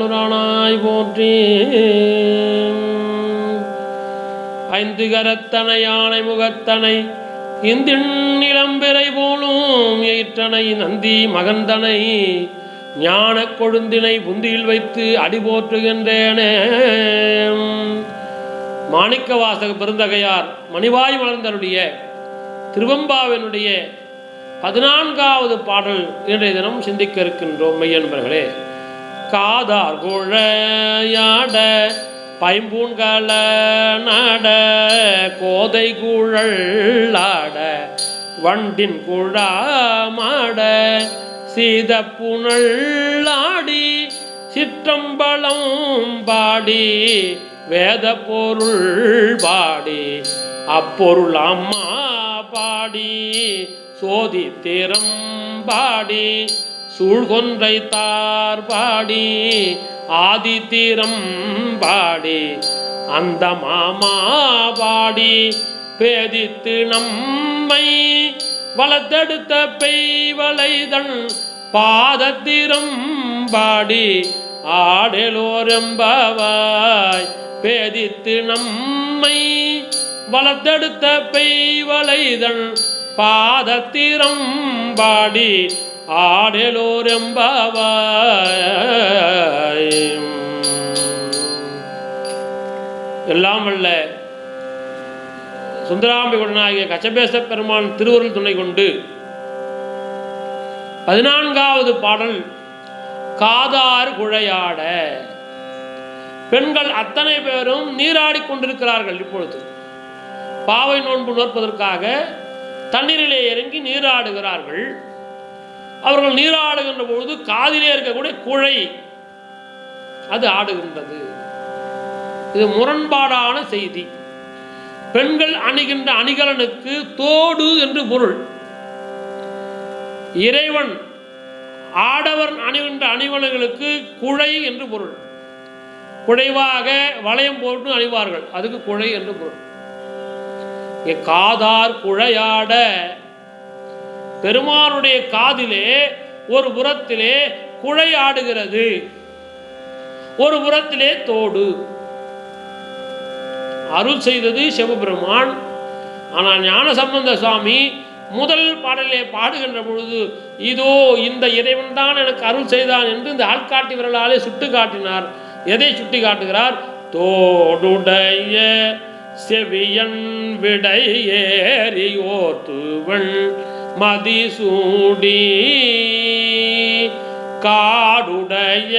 பாகமண்ணுரானாய் போற்றி. ஐந்து கரத்தனை யானை முகத்தனை இந்தின் இளம்பிறை போலும் எயிற்றனை நந்தி மகந்தனை ஞான கொழுந்தினை புந்தியில் வைத்து அடி போற்றுகின்றேனே. மாணிக்க வாசக பெருந்தகையார் மணிவாய் மலர்ந்தருடைய திருவம்பாவினுடைய பதினான்காவது பாடல் இன்றைய தினம் சிந்திக்க இருக்கின்றோம் மெய்யன்பர்களே. காதார் குழையாட பைம்பூண்கள நாட கோதை குழல்லாட வண்டின் குழாமாட சீத புனள்ளாடி சிற்றம்பலம் பாடி வேத பொருள் பாடி அப்பொருள் அம்மா பாடி சோதி திறம் பாடி சூழ்கொன்றைத்தார் பாடி ஆதித்திரம் பாடி அந்த மாமா பாடி பேதித்து நம்மை வளர்த்தெடுத்த பெய்வளைதன் பாதத்திரம் பாடி ஆடலோரம்பவாய் பேதித்து நம்மை வளர்த்தெடுத்த பெய்வளைதன் பாதத்திரம் பாடி ஆடலோரெம்பவாய். எல்லாம் அல்ல சுந்தராம்பிகுடனாகிய கச்சபேச பெருமான் திருவருள் துணை கொண்டு பதினான்காவது பாடல் காதார் குழையாட. பெண்கள் அத்தனை பேரும் நீராடி கொண்டிருக்கிறார்கள் இப்பொழுது. பாவை நோன்பு நோற்பதற்காக தண்ணீரிலே இறங்கி நீராடுகிறார்கள். அவர்கள் நீராடுகின்ற பொழுது காதிலே இருக்கக்கூடிய குழை அது ஆடுகின்றது. இது முரண்பாடான செய்தி. பெண்கள் அணிகின்ற அணிகலனுக்கு தோடு என்று பொருள். இறைவன் ஆடவர் அணிகின்ற அணிவலர்களுக்கு குழை என்று பொருள். குழைவாக வளையம் போட்டு அணிவார்கள். அதுக்கு குழை என்று பொருள். காதார் குழையாட பெருமானுடைய காதிலே ஒரு புறத்திலே குழை ஆடுகிறது. ஒரு புறத்திலே தோடு. அருள் செய்தது சிவபெருமான். ஆனால் ஞானசம்பந்த சுவாமி முதல் பாடலே பாடுகின்ற பொழுது இதோ இந்த இறைவன் தான் எனக்கு அருள் செய்தான் என்று இந்த ஆள்காட்டி விரலாலே சுட்டு காட்டினார் எதை சுட்டி காட்டுகிறார் தோடுடைய செவியன் விடை ஏறியோத்துவள் மதிசூடி காடுடைய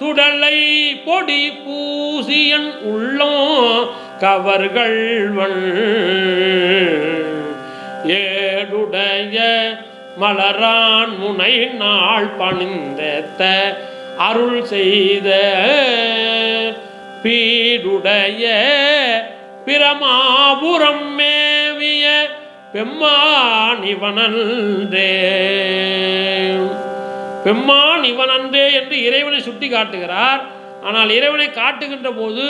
சுடலை பொடி பூசியன் உள்ளோ கவர்கள்வள் ஏடுடைய மலரான் முனை நாள் பணிந்தத்த அருள் செய்த பீடுடைய பிரமாபுரம் மே பெம்மான் இவனன்றே பெம்மான் இவனன்றே என்று இறைவனை சுட்டி காட்டுகிறார். ஆனால் இறைவனை காட்டுகின்ற போது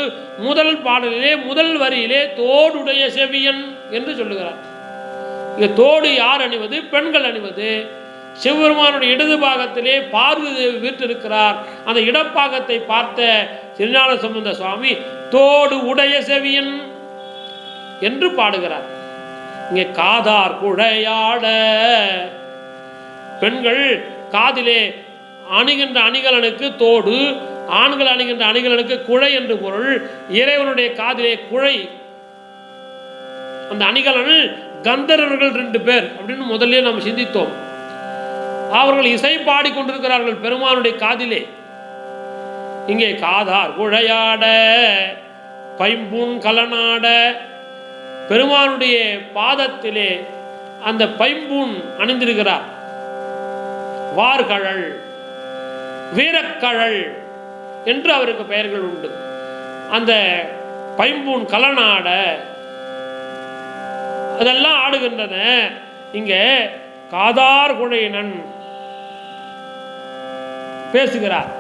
முதல் பாடலிலே முதல் வரியிலே தோடுடைய செவியன் என்று சொல்லுகிறார். இங்க தோடு யார் அணிவது? பெண்கள் அணிவது. சிவபெருமானுடைய இடது பாகத்திலே பார்வதி தேவி வீற்றிருக்கிறார். அந்த இடப்பாகத்தை பார்த்த திருஞான சம்பந்த சுவாமி தோடு உடைய செவியன் என்று பாடுகிறார். இங்கே காதார் குழையாட. பெண்கள் காதிலே அணிகின்ற அணிகலனுக்கு தோடு ஆண்கள் அணிகின்ற அணிகலனுக்கு குழை என்று பொருள். இறைவனுடைய காதிலே குழை. அந்த அணிகலன் கந்தர்வர்கள் ரெண்டு பேர் அப்படின்னு முதல்ல நாம் சிந்தித்தோம். அவர்கள் இசை பாடிக்கொண்டிருக்கிறார்கள் பெருமானுடைய காதிலே. இங்கே காதார் குழையாட பைம்பூன் கலனாட பெருமானுடைய பாதத்திலே அந்த பைம்பூன் அணிந்திருக்கிறார். வார்கழல் வீரக்கழல் என்று அவருக்கு பெயர்கள் உண்டு. அந்த பைம்பூன் கலனாட அதெல்லாம் ஆடுகின்றன. இங்கே காதார் குழையினன் பேசுகிறார்.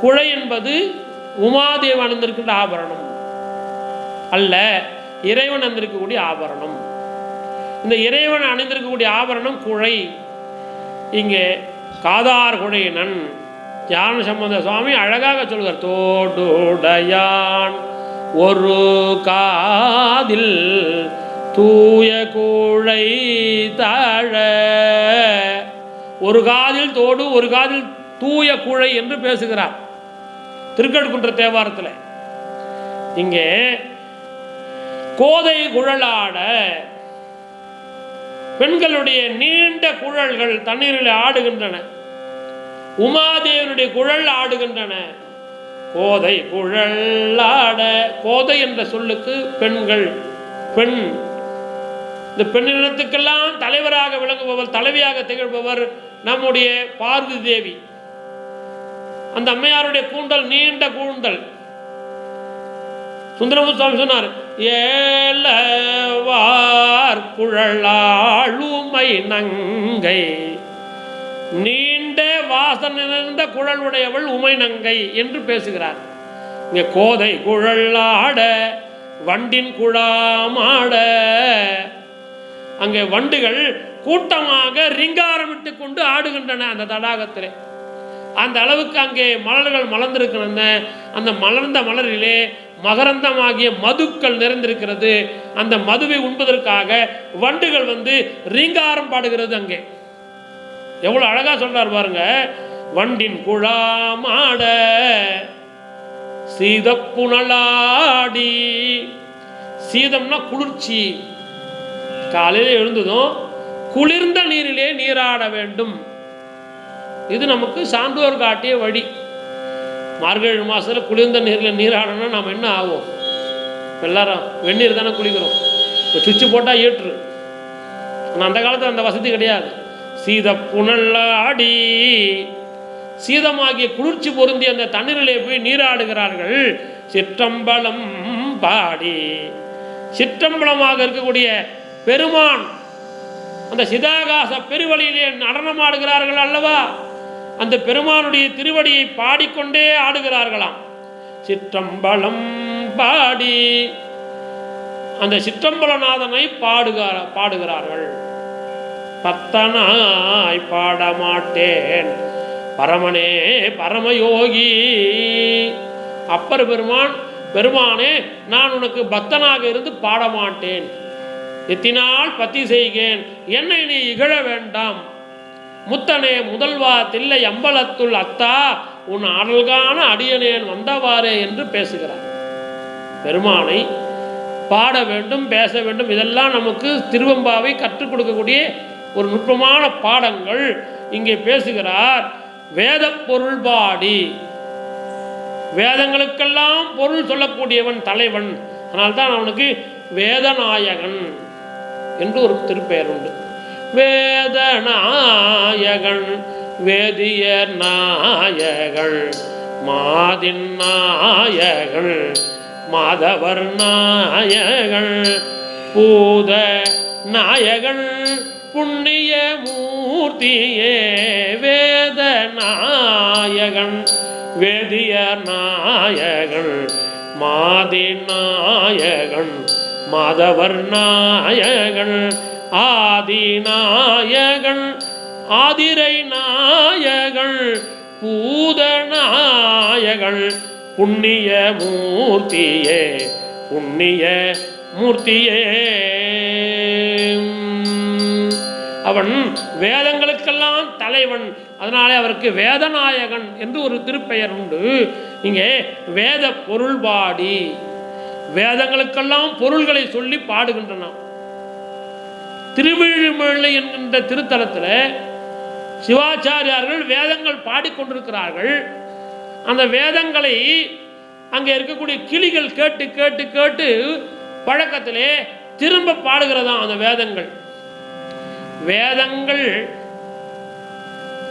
குழை என்பது உமாதேவன் அணிந்திருக்கின்ற ஆபரணம் அல்ல. இறைவன் அணிந்திருக்கக்கூடிய ஆபரணம். இந்த இறைவன் அணிந்திருக்கக்கூடிய ஆபரணம் குழை. இங்கே காதார் குழையினன் ஞான சம்பந்த சுவாமி அழகாக சொல்கிறார் தோடுடையான் ஒரு காதில் தூய கூழை தாழ. ஒரு காதில் தோடு ஒரு காதில் தூய கூழை என்று பேசுகிறார். திருக்கடுக்குன்ற தேவாரத்தில். இங்கே கோதை குழலாட. பெண்களுடைய நீண்ட குழல்கள் தண்ணீரில் ஆடுகின்றன. உமாதேவனுடைய குழல் ஆடுகின்றன. கோதை குழலாட கோதை என்ற சொல்லுக்கு பெண்கள் பெண். இந்த பெண்ணினத்துக்கெல்லாம் தலைவராக விளங்குபவர் தலைவியாக திகழ்பவர் நம்முடைய பார்வதி தேவி. அந்த அம்மையாருடைய கூந்தல் நீண்ட கூந்தல். சுந்தரமுசாமி சொன்னார் ஏலவார் குழலாளுமை நங்கை. நீண்ட வாசனை நிறைந்த குழல் உடையவள் உமை நங்கை என்று பேசுகிறார். இங்கே கோதை குழலாட வண்டின் குழாமாட. அங்கே வண்டுகள் கூட்டமாக ரிங்காரமிட்டு கொண்டு ஆடுகின்றன அந்த தடாகத்திலே. அந்த அளவுக்கு அங்கே மலர்கள் மலர்ந்திருக்கின்றன அந்த மலர்ந்த மலரிலே மகரந்தமாகிய மதுக்கள் நிறைந்திருக்கிறது. அந்த மதுவை உண்பதற்காக வண்டுகள் வந்து ரீங்காரம் பாடுகிறது அங்கே. எவ்வளோ அழகா சொல்றார் பாருங்க. வண்டின் குழாமாட சீதப்புணலாடி சீதம்னா குளிர்ச்சி. காலையில் எழுந்ததும் குளிர்ந்த நீரிலே நீராட வேண்டும். இது நமக்கு சான்றோர் காட்டிய வழி. மார்கழி மாதத்தில் குளிர்ந்த நீரில் நீராடணும்னா நாம் என்ன ஆகும் எல்லாரும் வெந்நீர் தானே குளிக்கிறோம். இப்போ சுவிட்சு போட்டால் ஏற்று. ஆனால் அந்த காலத்தில் அந்த வசதி கிடையாது. சீத புனல்லாடி சீதமாகிய குளிர்ச்சி பொருந்தி அந்த தண்ணீரிலே போய் நீராடுகிறார்கள். சிற்றம்பலம் பாடி. சிற்றம்பலமாக இருக்கக்கூடிய பெருமான் அந்த சிதாகாச பெருவழியிலே நடனமாடுகிறார்கள் அல்லவா? அந்த பெருமானுடைய திருவடியை பாடிக்கொண்டே ஆடுகிறார்களாம். சிற்றம்பலம் பாடி அந்த சிற்றம்பலநாதனை பாடுகிற பாடுகிறார்கள். பத்தனாய் பாடமாட்டேன். பரமனே பரமயோகி. அப்பர் பெருமான் பெருமானே நான் உனக்கு பக்தனாக இருந்து பாடமாட்டேன். எத்தினால் பத்தி செய்கேன். என்னை நீ இகழ வேண்டாம். முத்தனே முதல்வா தில்லை அம்பலத்துள் அத்தா உன் அடல்கான அடியனேன் வந்தவாறே என்று பேசுகிறார். பெருமானை பாட வேண்டும் பேச வேண்டும் இதெல்லாம் நமக்கு திருவம்பாவை கற்றுக் கொடுக்கக்கூடிய ஒரு நுட்பமான பாடங்கள். இங்கே பேசுகிறார் வேத பொருள் பாடி. வேதங்களுக்கெல்லாம் பொருள் சொல்லக்கூடியவன் தலைவன். அதனால்தான் அவனுக்கு வேதநாயகன் என்று ஒரு திருப்பெயர் உண்டு. வேதநாயகன் வேதியர் நாயகள் மாதின் நாயகள் மாதவர் நாயகள் பூத நாயகன் புண்ணிய மூர்த்தியே வேத நாயகன் வேதிய நாயகன் மாதி நாயகன் மாதவர் நாயகன் ஆதிநாயகன் ஆதிரை நாயகன் பூதநாயகன் புண்ணிய மூர்த்தியே புண்ணிய மூர்த்தியே. அவன் வேதங்களுக்கெல்லாம் தலைவன் அதனாலே அவருக்கு வேதநாயகன் என்று ஒரு திருப்பெயர் உண்டு. இங்கே வேத பொருள்பாடி வேதங்களுக்கெல்லாம் பொருள்களை சொல்லி பாடுகின்றன. திருவிழிமொழி என்கின்ற திருத்தலத்தில் சிவாச்சாரியார்கள் வேதங்கள் பாடிக்கொண்டிருக்கிறார்கள். அந்த வேதங்களை அங்கே இருக்கக்கூடிய கிளிகள் கேட்டு கேட்டு கேட்டு பழக்கத்திலே திரும்ப பாடுகிறதாம் அந்த வேதங்கள். வேதங்கள்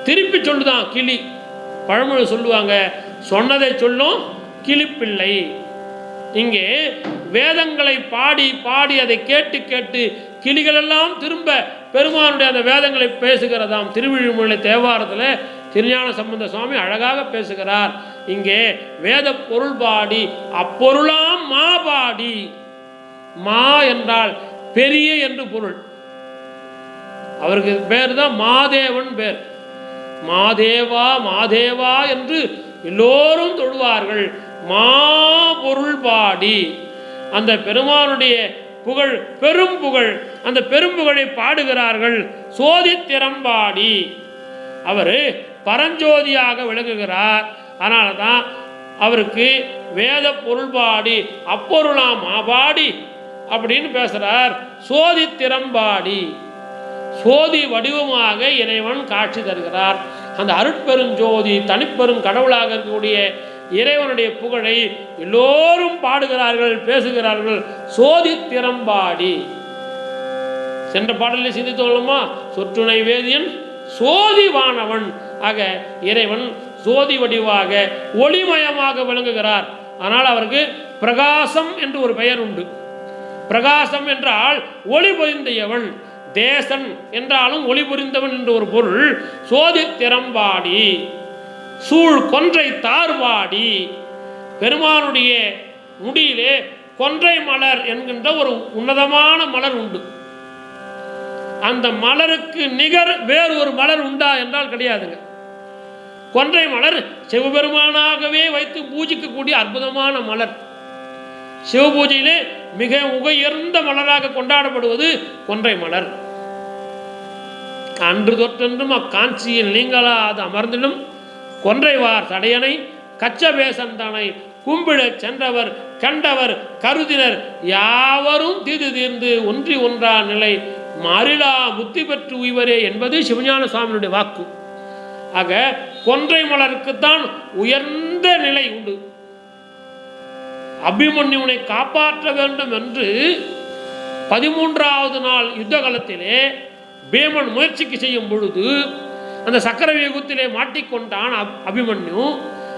திருப்பி சொல்லுதான் கிளி? பழமொழி சொல்லுவாங்க சொன்னதை சொல்லும் கிளிப்பிள்ளை. இங்கே வேதங்களை பாடி பாடி அதை கேட்டு கேட்டு கிளிகளெல்லாம் திரும்ப பெருமானுடைய அந்த வேதங்களை பேசுகிறதாம். திருவிழிமொழி தேவாரத்தில் திருஞான சம்பந்த சுவாமி அழகாக பேசுகிறார். இங்கே வேத பொருள் பாடி அப்பொருளாம் மா பாடி மா என்றால் பெரிய என்று பொருள். அவருக்கு பேர் தான் மாதேவன் பேர். மாதேவா மாதேவா என்று எல்லோரும் தொழுவார்கள். மாபொருள் பாடி அந்த பெருமானுடைய புகழ் பெரும் புகழ் அந்த பெரும் புகழை பாடுகிறார்கள் சோதித்திறம்பாடி அவர் பரஞ்சோதியாக விளங்குகிறார். அதனால தான் அவருக்கு வேத பொருள்பாடி அப்பொருளாம் ஆபாடி அப்படின்னு பேசுறார். சோதித்திறம்பாடி சோதி வடிவமாக இறைவன் காட்சி தருகிறார். அந்த அருட்பெருஞ்சோதி தனிப்பெரும் கடவுளாக இருக்கக்கூடிய இறைவனுடைய புகழை எல்லோரும் பாடுகிறார்கள் பேசுகிறார்கள். சோதி திறம்பாடி சென்ற பாடலில் சிந்தித்தோமா சொற்றுணை வேதியன் சோதிவானவன். ஆக இறைவன் சோதி வடிவாக ஒளிமயமாக விளங்குகிறார். ஆனால் அவருக்கு பிரகாசம் என்று ஒரு பெயர் உண்டு. பிரகாசம் என்றால் ஒளி பொருந்தியவன் தேசன் என்றாலும் ஒளி புரிந்தவன் என்று ஒரு பொருள். சோதி திறம்பாடி சூழ் கொன்றை தார்வாடி. பெருமானுடைய முடியிலே கொன்றை மலர் என்கின்ற ஒரு உன்னதமான மலர் உண்டு. அந்த மலருக்கு நிகர் வேறு ஒரு மலர் உண்டா என்றால் கிடையாதுங்க. கொன்றை மலர் சிவபெருமானாகவே வைத்து பூஜிக்கக்கூடிய அற்புதமான மலர். சிவபூஜையிலே மிக உயர்ந்த மலராக கொண்டாடப்படுவது கொன்றை மலர். அன்று தொற்றென்றும் அக்காஞ்சியில் நீங்களாது அமர்ந்திடும். கொன்றைவார் தடையனை கச்சபேசந்தனை கும்பிடச் சென்றவர் கண்டவர் கருதினர் யாவரும் தீது தீர்ந்து ஒன்றி ஒன்றா நிலை மாறிலா முத்தி பெற்று உய்வரே என்பது சிவஞான சுவாமியுடைய வாக்கு. ஆக கொன்றை மலருக்குத்தான் உயர்ந்த நிலை உண்டு. அபிமன்யுனை காப்பாற்ற வேண்டும் என்று பதிமூன்றாவது நாள் யுத்த காலத்திலே பீமன் முயற்சிக்கு செய்யும் பொழுது அந்த சக்கர வியூகத்திலே மாட்டிக்கொண்டான் அப்- அபிமன்யு.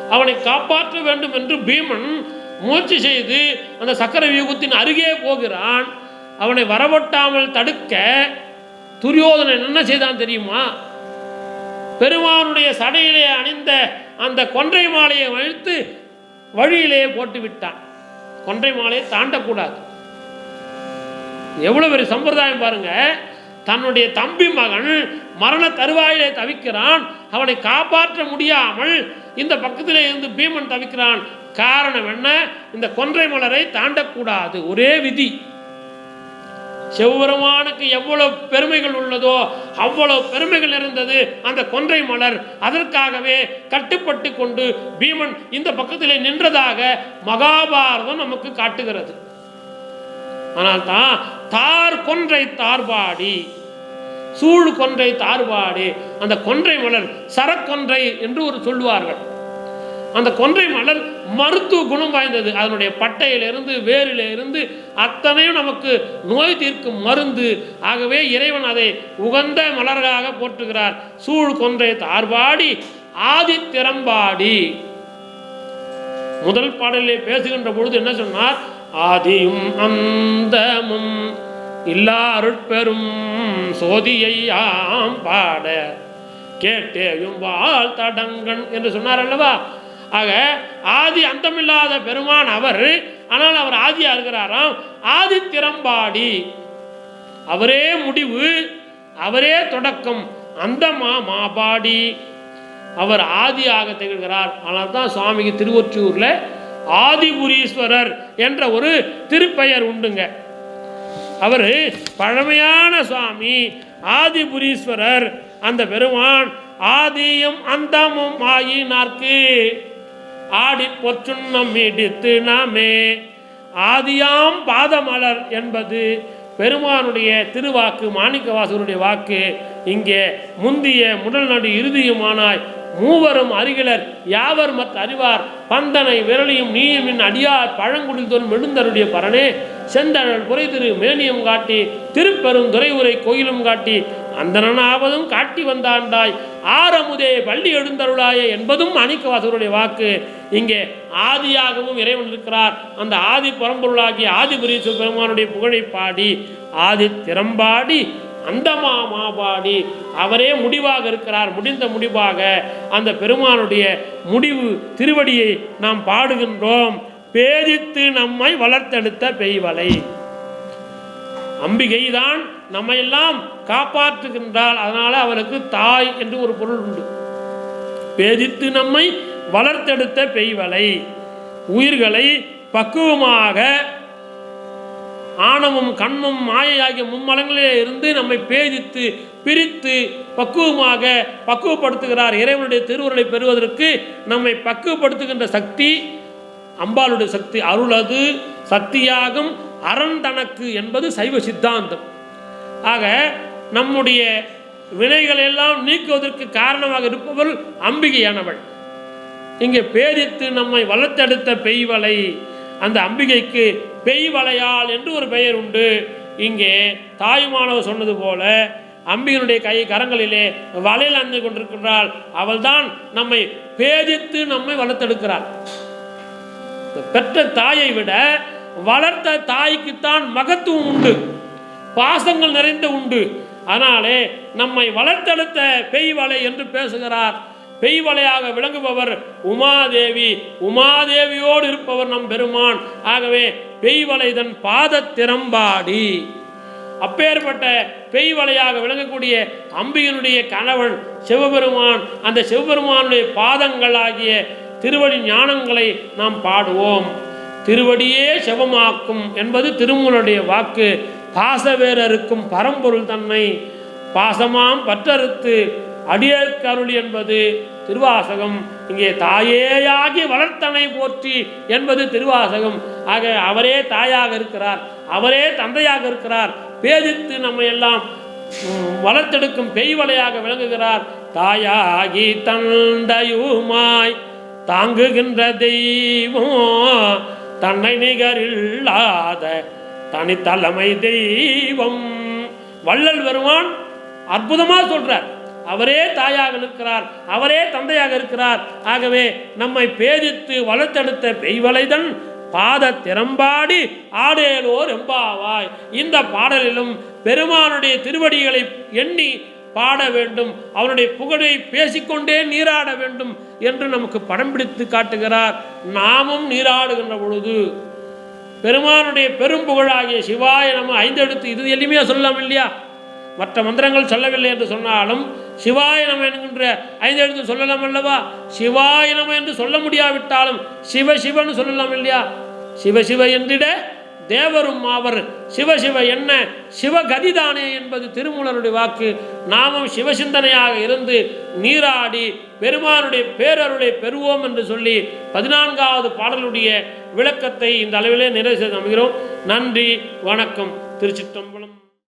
அவனை காப்பாற்ற வேண்டும் என்று பீமன் முயற்சி செய்து அந்த சக்கர வியூகத்தின் அருகே போகிறான். அவனை வரவொட்டாமல் தடுக்க துரியோதனன் என்ன செய்தான் தெரியுமா? பெருமானுடைய சடையிலே அணிந்த அந்த கொன்றை மாலையை அழித்து வழியிலே போட்டு விட்டான். கொன்றை மாலையை தாண்டக்கூடாது. எவ்வளவு பெரிய சம்பிரதாயம் பாருங்கள் தன்னுடைய தம்பி மகன் மரண தருவாயிலே தவிக்கிறான். அவனை காப்பாற்ற முடியாமல் இந்த பக்கத்திலே இருந்து பீமன் தவிக்கிறான். காரணம் என்ன? இந்த கொன்றை மலரை தாண்டக்கூடாது. ஒரே விதி. சிவபெருமானுக்கு எவ்வளவு பெருமைகள் உள்ளதோ அவ்வளவு பெருமைகள் இருந்தது அந்த கொன்றை மலர். அதற்காகவே கட்டுப்பட்டு கொண்டு பீமன் இந்த பக்கத்திலே நின்றதாக மகாபாரதம் நமக்கு காட்டுகிறது. ஆனால் தான் தார் கொன்றை தார்பாடி. சூழ் கொன்றை தாறுபாடு. அந்த கொன்றை மலர் சரக்கொன்றை என்று ஒரு சொல்லுவார்கள். அந்த கொன்றை மலர் மருத்துவ குணம் வாய்ந்தது. அதனுடைய பட்டையிலிருந்து வேரிலிருந்து அத்தனையும் நமக்கு நோய் தீர்க்கும் மருந்து. ஆகவே இறைவன் அதை உகந்த மலர்களாக போற்றுகிறார். சூழ் கொன்றை தார்பாடி ஆதித்திறம்பாடி முதல் பாடலில் பேசுகின்ற பொழுது என்ன சொன்னார்? ஆதியும் அந்தமும். இல்லா அருட்பெரும் சோதியை ஆம் பாட கேட்டேயும் வாழ் தடங்கன் என்று சொன்னார் அல்லவா? ஆக ஆதி அந்தமில்லாத பெருமான் அவர் ஆனால் அவர் ஆதியா இருக்கிறாராம்? ஆதி திறம்பாடி அவரே முடிவு அவரே தொடக்கம் அந்த மா மாபாடி. அவர் ஆதியாக திகழ்கிறார். ஆனால் தான் சுவாமிக்கு திருவொற்றியூரில் ஆதிபுரீஸ்வரர் என்ற ஒரு திருப்பெயர் உண்டுங்க. அவர் பழமையான சுவாமி ஆதிபுரீஸ்வரர் அந்த பெருமான் ஆதியும் அந்தமும் ஆயினார்க்கு ஆடி பொற்றுண்ணம் இடித்து நாமே. ஆதியாம் பாதமலர் என்பது பெருமானுடைய திருவாக்கு மாணிக்கவாசகருடைய வாக்கு. இங்கே முந்திய முதல் நடு இறுதியுமானாய் மூவரும் அருகிலர் யாவர் மத் அறிவார்? பந்தனை விரலியும் நீயும் நீயுமின் அடியார் பழங்குடில் தோறும் எழுந்தருடைய பரனே. செந்தழல் புரை திரு மேனியம் காட்டி திருப்பெரும் துறையுரை கோயிலும் காட்டி அந்தனாவதும் காட்டி வந்தாண்டாய். ஆரமுதே பள்ளி எழுந்தருளாய என்பதும் அணிக்கவாசருடைய வாக்கு. இங்கே ஆதியாகவும் இறைவன் இருக்கிறார். அந்த ஆதி பரம்பொருளாகிய ஆதிபுரீஸ்வர பெருமானுடைய புகழை பாடி ஆதி திறம்பாடி அந்தமா மாபாடி. அவரே முடிவாக இருக்கிறார். முடிந்த முடிவாக அந்த பெருமானுடைய முடிவு திருவடியை நாம் பாடுகின்றோம். பேதித்து நம்மை வளர்த்தெடுத்த பெய்வலை அம்பிகை தான் நம்மையெல்லாம் காப்பாற்றுகின்றாள். அதனால அவருக்கு தாய் என்று ஒரு பொருள் உண்டு. பேதித்து நம்மை வளர்த்தெடுத்த பெய்வலை உயிர்களை பக்குவமாக ஆணவம் கண்மும் மாயை ஆகிய மும்மலங்களிலே இருந்து நம்மை பேதித்து பிரித்து பக்குவமாக பக்குவப்படுத்துகிறார். இறைவனுடைய திருவுருளை பெறுவதற்கு நம்மை பக்குவப்படுத்துகின்ற சக்தி அம்பாளுடைய சக்தி அருளது சக்தியாகும் அரண் தனக்கு என்பது சைவ சித்தாந்தம். ஆக நம்முடைய வினைகளை எல்லாம் நீக்குவதற்கு காரணமாக இருப்பவள் அம்பிகையானவள். இங்கே பேதித்து நம்மை வளர்த்தெடுத்த பெய்வலை அந்த அம்பிகைக்கு பெய்வலையால் என்று ஒரு பெயர் உண்டு. இங்கே தாயுமானவர் சொன்னது போல அம்பிகனுடைய கை கரங்களிலே வலையில் அணிந்து கொண்டிருக்கின்றாள். அவள்தான் நம்மை பேதித்து நம்மை வளர்த்தெடுக்கிறாள். பெற்ற தாயை விட வளர்த்த தாய்க்குத்தான் மகத்துவம் உண்டு. பாசங்கள் நிறைந்த உண்டு. அதனாலே நம்மை வளர்த்தெடுத்த பெய்வலை என்று பேசுகிறார். பெய்வலையாக விளங்குபவர் உமாதேவி. உமாதேவியோடு இருப்பவர் நம் பெருமான். ஆகவே பெய்வலை தன் பாத திறம்பாடி. அப்பேற்பட்ட பெய்வலையாக விளங்கக்கூடிய அம்பியனுடைய கணவன் சிவபெருமான். அந்த சிவபெருமானுடைய பாதங்களாகிய திருவடி ஞானங்களை நாம் பாடுவோம். திருவடியே சிவமாக்கும் என்பது திருமூலனுடைய வாக்கு. பாசவேரருக்கும் பரம்பொருள் தன்னை பாசமாம் பற்றறுத்து அடியேற்கருள் என்பது திருவாசகம். இங்கே தாயேயாகி வளர்த்தனை போற்றி என்பது திருவாசகம். ஆக அவரே தாயாக இருக்கிறார் அவரே தந்தையாக இருக்கிறார். பேதித்து நம்ம எல்லாம் வளர்த்தெடுக்கும் பெய்வலையாக விளங்குகிறார். தாயாகி தந்தையுமாய் தாங்குகின்ற தெய்வம் தன்னை நிகரில்லாத தனித்தலைமை தெய்வம். வள்ளல் வருவான் அற்புதமாக சொல்றார் அவரே தாயாக நிற்கிறார் அவரே தந்தையாக இருக்கிறார். ஆகவே நம்மை பேதித்து வளர்த்தெடுத்த பெய்வலைதன் பாத திறம்பாடி ஆடேலோர் எம்பாவாய். இந்த பாடலிலும் பெருமானுடைய திருவடிகளை எண்ணி பாட வேண்டும். அவனுடைய புகழை பேசிக்கொண்டே நீராட வேண்டும் என்று நமக்கு படம் பிடித்து காட்டுகிறார். நாமும் நீராடுகின்ற பொழுது பெருமானுடைய பெரும் புகழாகிய சிவாய நம்ம ஐந்தெடுத்து இது எளிமையாக சொல்லலாம் இல்லையா மற்ற மந்திரங்கள் சொல்லவில்லை என்று சொன்னாலும் சிவாய நம என்கின்ற ஐந்து எழுத்து சொல்லலாம் அல்லவா? சிவாய நம என்று சொல்ல முடியாவிட்டாலும் சிவ சிவன்னு சொல்லலாம் இல்லையா? சிவ சிவ என்றிட தேவரும் ஆவர் சிவ சிவ என்ன சிவகதிதானே என்பது திருமூலருடைய வாக்கு. நாமும் சிவசிந்தனையாக இருந்து நீராடி பெருமானுடைய பேரருளை பெறுவோம் என்று சொல்லி பதினான்காவது பாடலுடைய விளக்கத்தை இந்த அளவிலே நிறைவு செய்து அமைகிறோம். நன்றி வணக்கம். திருச்சிற்றம்பலம்.